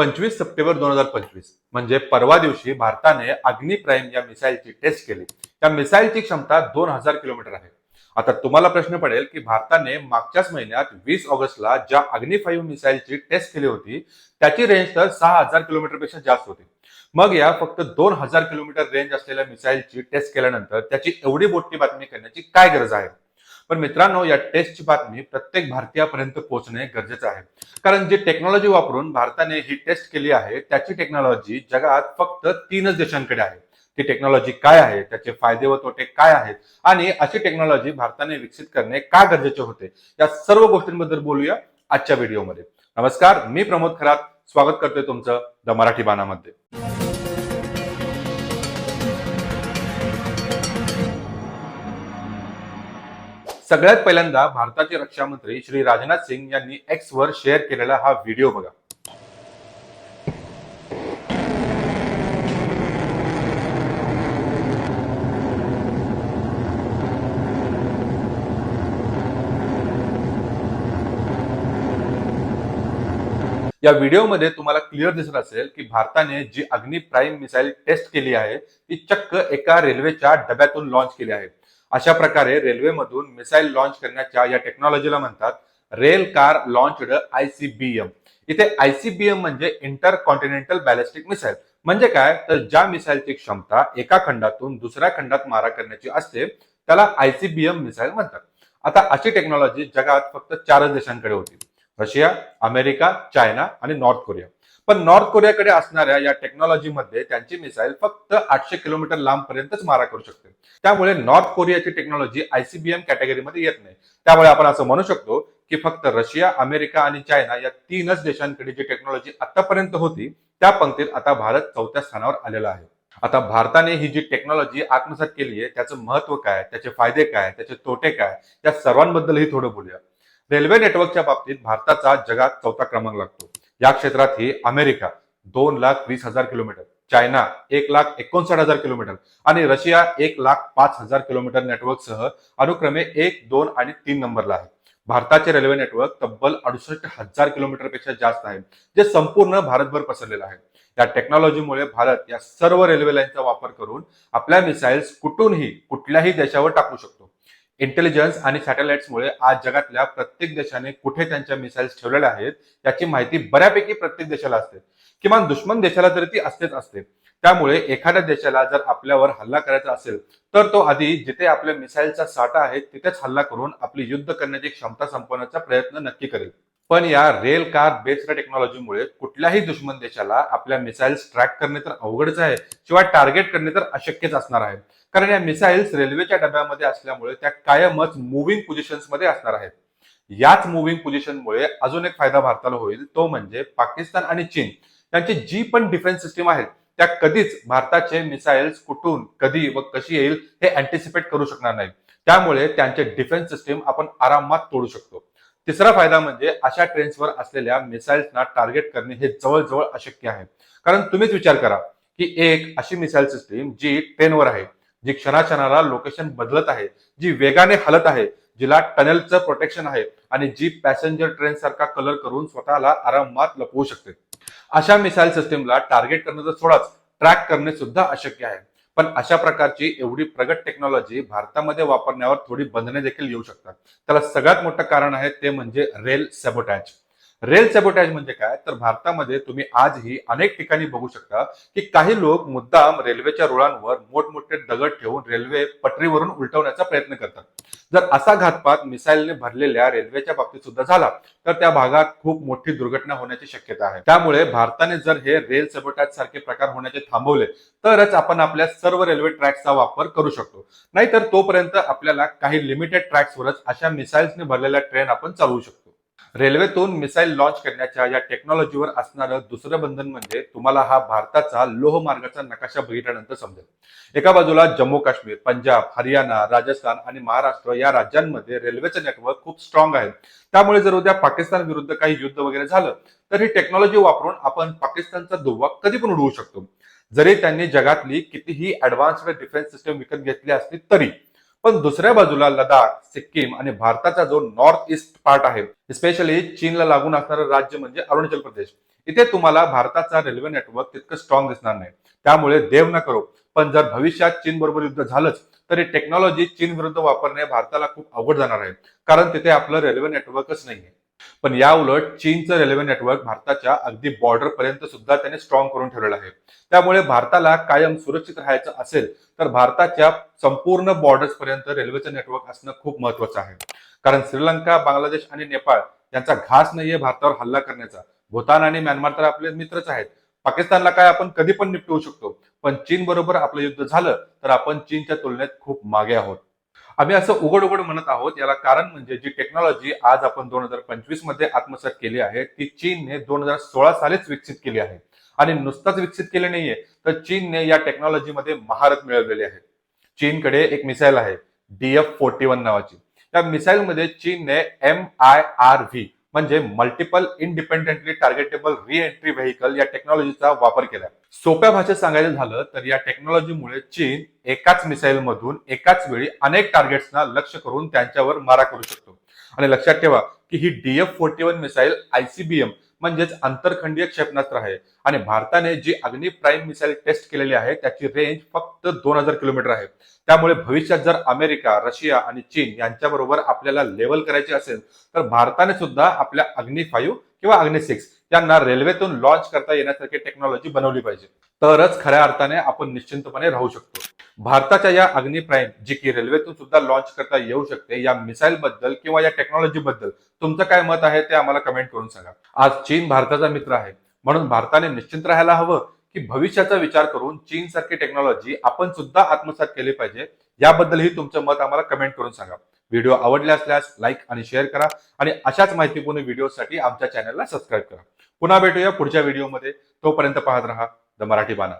पंचवीस सप्टेंबर दोन हजार पंचवीस. म्हणजे परवा दिवशी भारताने अग्नी प्राईम या मिसाईलची टेस्ट केली. त्या मिसाईलची क्षमता दोन हजार किलोमीटर आहे. आता तुम्हाला प्रश्न पडेल की भारताने मागच्याच महिन्यात वीस ऑगस्टला ज्या अग्नी फाईव्ह मिसाईलची टेस्ट केली होती त्याची रेंज तर सहा हजार किलोमीटरपेक्षा जास्त होती. मग या फक्त दोन हजार किलोमीटर रेंज असलेल्या मिसाईलची टेस्ट केल्यानंतर त्याची एवढी मोठी बातमी करण्याची काय गरज आहे? पण मित्रांनो या टेस्टची बातमी प्रत्येक भारतीयापर्यंत पोहोचणे गरजेचं आहे. कारण जी टेक्नॉलॉजी वापरून भारताने ही टेस्ट केली आहे त्याची टेक्नॉलॉजी जगात फक्त तीनच देशांकडे आहे. ती टेक्नॉलॉजी काय आहे त्याचे फायदे व तोटे काय आहेत आणि अशी टेक्नॉलॉजी भारताने विकसित करणे का गरजेचे होते या सर्व गोष्टींबद्दल बोलूया आजच्या व्हिडिओमध्ये नमस्कार मी प्रमोद खरात. स्वागत करतोय तुमचं द मराठी बाणामध्ये. सगळ्यात पहिल्यांदा भारताचे रक्षा मंत्री श्री राजनाथ सिंग यांनी एक्स वर शेअर केलेला हा व्हिडिओ बघा. या व्हिडिओमध्ये तुम्हाला क्लिअर दिसत असेल की भारताने जी अग्नी प्राईम मिसाईल टेस्ट केली आहे ती चक्क एका रेल्वेच्या डब्यातून लॉन्च केली आहे. अशा प्रकारे रेल्वेमधून मिसाईल लॉन्च करण्याच्या या टेक्नॉलॉजीला म्हणतात रेल कार लॉन्च्ड आयसीबीएम इथे आयसीबीएम म्हणजे इंटर कॉन्टिनेंटल बॅलिस्टिक मिसाईल म्हणजे काय? तर ज्या मिसाईलची क्षमता एका खंडातून दुसऱ्या खंडात मारा करण्याची असते त्याला आयसीबीएम मिसाईल म्हणतात. आता अशी टेक्नॉलॉजी जगात फक्त चारच देशांकडे होती. रशिया अमेरिका चायना आणि नॉर्थ कोरिया. पण नॉर्थ कोरियाकडे असणाऱ्या या टेक्नॉलॉजीमध्ये त्यांची मिसाईल फक्त आठशे किलोमीटर लांब पर्यंतच मारा करू शकते. त्यामुळे नॉर्थ कोरियाची टेक्नॉलॉजी आयसीबीएम कॅटेगरीमध्ये येत नाही. त्यामुळे आपण असं म्हणू शकतो की फक्त रशिया अमेरिका आणि चायना या तीनच देशांकडे जी टेक्नॉलॉजी आतापर्यंत होती त्या पंक्तीत आता भारत चौथ्या स्थानावर आलेला आहे. आता भारताने ही जी टेक्नॉलॉजी आत्मसात केली आहे त्याचं महत्त्व काय त्याचे फायदे काय त्याचे तोटे काय या सर्वांबद्दलही थोडं बोलूया. रेल्वे नेटवर्कच्या बाबतीत भारताचा जगात चौथा क्रमांक लागतो. या क्षेत्रात ही अमेरिका दोन लाख वीस हजार किलोमीटर चायना एक लाख एकोणसाठ हजार किलोमीटर आणि रशिया एक लाख पाच हजार किलोमीटर नेटवर्कसह अनुक्रमे एक दोन आणि तीन नंबरला आहे. भारताचे रेल्वे नेटवर्क तब्बल अडुसष्ट हजार किलोमीटरपेक्षा जास्त आहे जे संपूर्ण भारतभर पसरलेलं आहे. या टेक्नॉलॉजीमुळे भारत या सर्व रेल्वे लाईनचा वापर करून आपल्या मिसाईल्स कुठूनही कुठल्याही देशावर टाकू शकतो. इंटेलिजन्स आणि सॅटेलाइट्समुळे आज जगातल्या प्रत्येक देशाने कुठे त्यांच्या मिसाईल्स ठेवलेल्या आहेत याची माहिती बऱ्यापैकी प्रत्येक देशाला असते. किमान दुश्मन देशाला तरी ती असतेच असते. त्यामुळे एखाद्या देशाला जर आपल्यावर हल्ला करायचा असेल तर तो आधी जिथे आपल्या मिसाईलचा साठा आहे तिथेच हल्ला करून आपली युद्ध करण्याची क्षमता संपवण्याचा प्रयत्न नक्की करेल. पण या रेल कार बेस्ड टेक्नॉलॉजीमुळे कुठल्याही दुश्मन देशाला आपल्या मिसाईल्स ट्रॅक करणे तर अवघडच आहे शिवाय टार्गेट करणे तर अशक्यच असणार आहे. कारण या मिसाईल्स रेल्वेच्या डब्यामध्ये असल्यामुळे त्या कायमच मुव्हिंग पोझिशन्समध्ये असणार आहेत. याच मुव्हिंग पोझिशनमुळे अजून एक फायदा भारताला होईल तो म्हणजे पाकिस्तान आणि चीन यांची जी पण डिफेन्स सिस्टीम आहेत त्या कधीच भारताचे मिसाईल्स कुठून कधी व कशी येईल हे अँटिसिपेट करू शकणार नाही. त्यामुळे त्यांचे डिफेन्स सिस्टीम आपण आरामात तोडू शकतो. तिसरा फायदा म्हणजे अशा ट्रेन्सवर असलेल्या मिसाईल्सना टार्गेट करणे हे जवळजवळ अशक्य आहे. कारण तुम्हीच विचार करा की एक अशी मिसाईल सिस्टीम जी ट्रेनवर आहे जी क्षणाक्षणाला लोकेशन बदलत आहे जी वेगाने हलत आहे जिला टनेलचं प्रोटेक्शन आहे आणि जी पॅसेंजर ट्रेन सारखा कलर करून स्वतःला आरामात लपवू शकते. अशा मिसाईल सिस्टीमला टार्गेट करणं तर सोडाच ट्रॅक करणे सुद्धा अशक्य आहे. पण अशा प्रकारची एवढी प्रगत टेक्नॉलॉजी भारतामध्ये वापरण्यावर थोडी बंधने देखील येऊ शकतात. त्याला सगळ्यात मोठं कारण आहे ते म्हणजे रेल सेबोटॅच रेल सॅबोटॅज म्हणजे काय? तर भारतामध्ये तुम्ही आजही अनेक ठिकाणी बघू शकता की काही लोक मुद्दाम रेल्वेच्या रुळांवर मोठमोठे दगड ठेवून रेल्वे पटरीवरून उलटवण्याचा प्रयत्न करतात. जर असा घातपात मिसाईलने भरलेल्या रेल्वेच्या बाबतीत सुद्धा झाला तर त्या भागात खूप मोठी दुर्घटना होण्याची शक्यता आहे. त्यामुळे भारताने जर हे रेल सबोटॅज सारखे प्रकार होण्याचे थांबवले तरच आपण आपल्या सर्व रेल्वे ट्रॅक्सचा वापर करू शकतो. नाहीतर तोपर्यंत आपल्याला काही लिमिटेड ट्रॅक्सवरच अशा मिसाईल्सने भरलेल्या ट्रेन आपण चालवू शकतो. रेल्वेतून मिसाईल लॉन्च करण्याच्या या टेक्नॉलॉजीवर असणारं दुसरं बंधन म्हणजे तुम्हाला हा भारताचा लोह मार्गाचा नकाशा बघितल्यानंतर समजेल. एका बाजूला जम्मू काश्मीर पंजाब हरियाणा राजस्थान आणि महाराष्ट्र या राज्यांमध्ये रेल्वेचं नेटवर्क खूप स्ट्रॉंग आहे. त्यामुळे जर उद्या पाकिस्तान विरुद्ध काही युद्ध वगैरे झालं तर ही टेक्नॉलॉजी वापरून आपण पाकिस्तानचा दुवा कधी पण उडवू शकतो. जरी त्यांनी जगातली कितीही ऍडव्हान्स डिफेन्स सिस्टम विकत घेतली असली तरी पण दुसऱ्या बाजूला लडाख सिक्कीम आणि भारताचा जो नॉर्थ ईस्ट पार्ट आहे स्पेशली चीनला लागून असणारं राज्य म्हणजे अरुणाचल प्रदेश. इथे तुम्हाला भारताचा रेल्वे नेटवर्क तितकं स्ट्रॉंग दिसणार नाही. त्यामुळे देव न करो. पण जर भविष्यात चीन बरोबर युद्ध झालंच तरी टेक्नॉलॉजी चीन विरुद्ध वापरणे भारताला खूप अवघड जाणार आहे. कारण तिथे आपलं रेल्वे नेटवर्कच नाहीये. पण या उलट चीनचं रेल्वे नेटवर्क भारताच्या अगदी बॉर्डर पर्यंत सुद्धा त्याने स्ट्रॉंग करून ठेवलेलं आहे. त्यामुळे भारताला कायम सुरक्षित राहायचं असेल तर भारताच्या संपूर्ण बॉर्डर्स पर्यंत रेल्वेचं नेटवर्क असणं खूप महत्वाचं आहे. कारण श्रीलंका बांगलादेश आणि नेपाळ यांचा घास नाहीये भारतावर हल्ला करण्याचा. भूतान आणि म्यानमार तर आपले मित्रच आहेत. पाकिस्तानला काय आपण कधी पण निपटवू शकतो. पण चीन बरोबर आपलं युद्ध झालं तर आपण चीनच्या तुलनेत खूप मागे आहोत. आम्ही असं उघड उघड म्हणत आहोत याला कारण म्हणजे जी टेक्नॉलॉजी आज आपण दोन हजार पंचवीसमध्ये आत्मसात केली आहे ती चीनने दोन हजार सोळा सालीच विकसित केली आहे. आणि नुसताच विकसित केले नाहीये तर चीनने या टेक्नॉलॉजीमध्ये महारत मिळवलेली आहे. चीनकडे एक मिसाईल आहे डीएफ फोर्टी वन नावाची. त्या मिसाईल मध्ये चीनने एम आय आर व्ही म्हणजे multiple independently targetable re entry vehicle या टेक्नॉलॉजीचा वापर केला सोप्या भाषेत सांगायचं झालं तर या टेक्नॉलॉजीमुळे चीन एकाच मिसाईल मधून एकाच वेळी अनेक टार्गेट्सना लक्ष करून त्यांच्यावर मारा करू शकतो. आणि लक्षात ठेवा की ही DF forty one missile ICBM म्हणजेच आंतरखंडीय क्षेपणास्त्र आहे. आणि भारताने जी अग्नि प्राईम मिसाईल टेस्ट केलेली आहे त्याची रेंज फक्त दोन हजार किलोमीटर आहे. त्यामुळे भविष्यात जर अमेरिका रशिया आणि चीन यांच्याबरोबर आपल्याला लेवल करायची असेल तर भारताने सुद्धा आपल्या अग्नि फाईव्ह किंवा अग्नि सिक्स यांना रेल्वेतून लॉन्च करता येण्यासारखी टेक्नॉलॉजी बनवली पाहिजे. तरच खऱ्या अर्थाने आपण निश्चिंतपणे राहू शकतो. भारताच्या या अग्नि प्राईम जी की रेल्वेतून सुद्धा लॉन्च करता येऊ शकते या मिसाईल बद्दल किंवा या टेक्नॉलॉजी बद्दल तुमचं काय मत आहे ते आम्हाला कमेंट करून सांगा. आज चीन भारताचा मित्र आहे. म्हणून भारताने निश्चिंत राहायला हवं की भविष्याचा विचार करून चीन सारखी टेक्नॉलॉजी आपण सुद्धा आत्मसात केली पाहिजे. याबद्दलही तुमचं मत आम्हाला कमेंट करून सांगा. व्हिडिओ आवडले असल्यास लाईक आणि शेअर करा आणि अशाच माहितीपूर्ण व्हिडिओसाठी आमच्या चॅनलला सबस्क्राईब करा. पुन्हा भेटूया पुढच्या व्हिडिओमध्ये. तोपर्यंत पाहत राहा द मराठी बाणा.